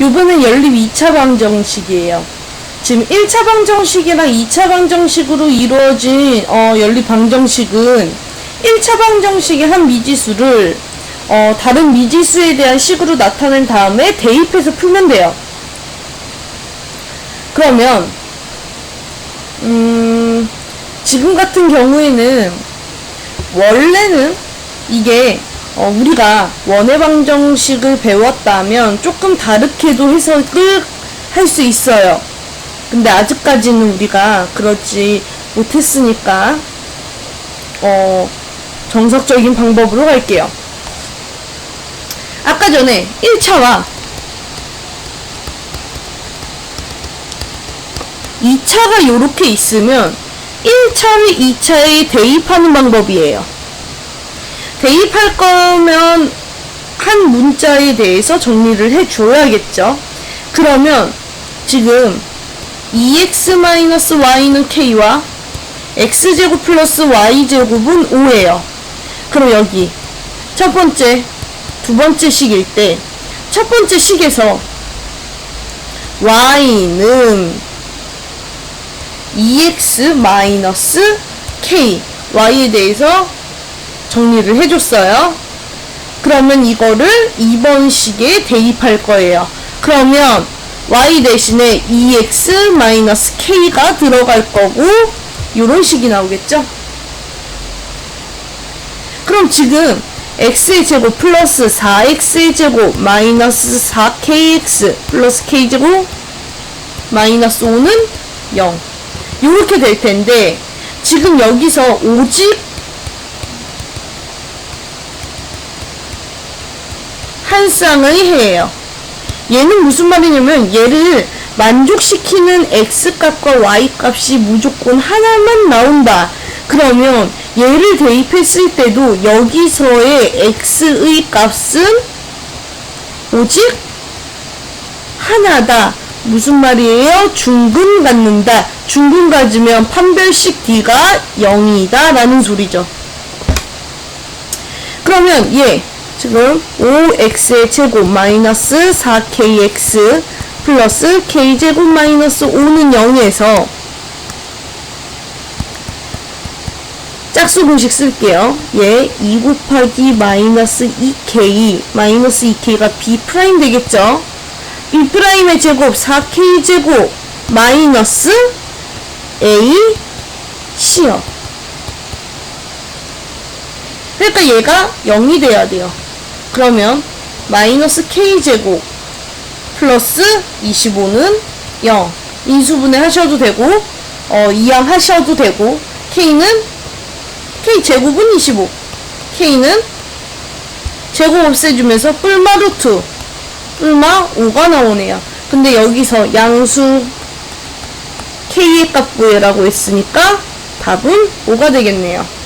요번엔 연립 2차 방정식이에요. 지금 1차 방정식이랑 2차 방정식으로 이루어진 어, 연립 방정식은 1차 방정식의 한 미지수를 어, 다른 미지수에 대한 식으로 나타낸 다음에 대입해서 풀면 돼요. 그러면 음, 지금 같은 경우에는 원래는 이게 어, 우리가 원의 방정식을 배웠다면 조금 다르게도 해석을 할 수 있어요. 근데 아직까지는 우리가 그렇지 못했으니까 어, 정석적인 방법으로 갈게요. 아까 전에 1차와 2차가 요렇게 있으면 1차를 2차에 대입하는 방법이에요. 대입할 거면 한 문자에 대해서 정리를 해 줘야겠죠. 그러면 지금 2x-y는 k와 x제곱 플러스 y제곱은 5예요. 그럼 여기 첫 번째, 두 번째 식일 때 첫 번째 식에서 y는 2x 마이너스 k y에 대해서 정리를 해줬어요. 그러면 이거를 2번 식에 대입할 거예요. 그러면 y 대신에 2x 마이너스 k가 들어갈 거고 이런 식이 나오겠죠? 그럼 지금 x의 제곱 플러스 4x의 제곱 마이너스 4kx 플러스 k제곱 마이너스 5는 0 이렇게 될 텐데 지금 여기서 오직 한 쌍의 해예요. 얘는 무슨 말이냐면 얘를 만족시키는 x값과 y값이 무조건 하나만 나온다. 그러면 얘를 대입했을 때도 여기서의 x의 값은 오직 하나다. 무슨 말이에요? 중근 갖는다. 중근 가지면 판별식 d가 0이다. 라는 소리죠. 그러면 얘 지금 5x의 제곱 마이너스 4kx 플러스 k제곱 마이너스 5는 0에서 짝수 공식 쓸게요. 얘 2 곱하기 마이너스 2k 마이너스 2k가 b 프라임 되겠죠? b 프라임의 제곱 4k 제곱 마이너스 a c요. 그러니까 얘가 0이 돼야 돼요. 그러면 마이너스 k제곱 플러스 25는 0 인수분해 하셔도 되고 어, 이항 하셔도 되고 k는 k제곱은 25 k는 제곱 없애주면서 뿔마 루트 뿔마 5가 나오네요. 근데 여기서 양수 k의 값 구해라고 했으니까 답은 5가 되겠네요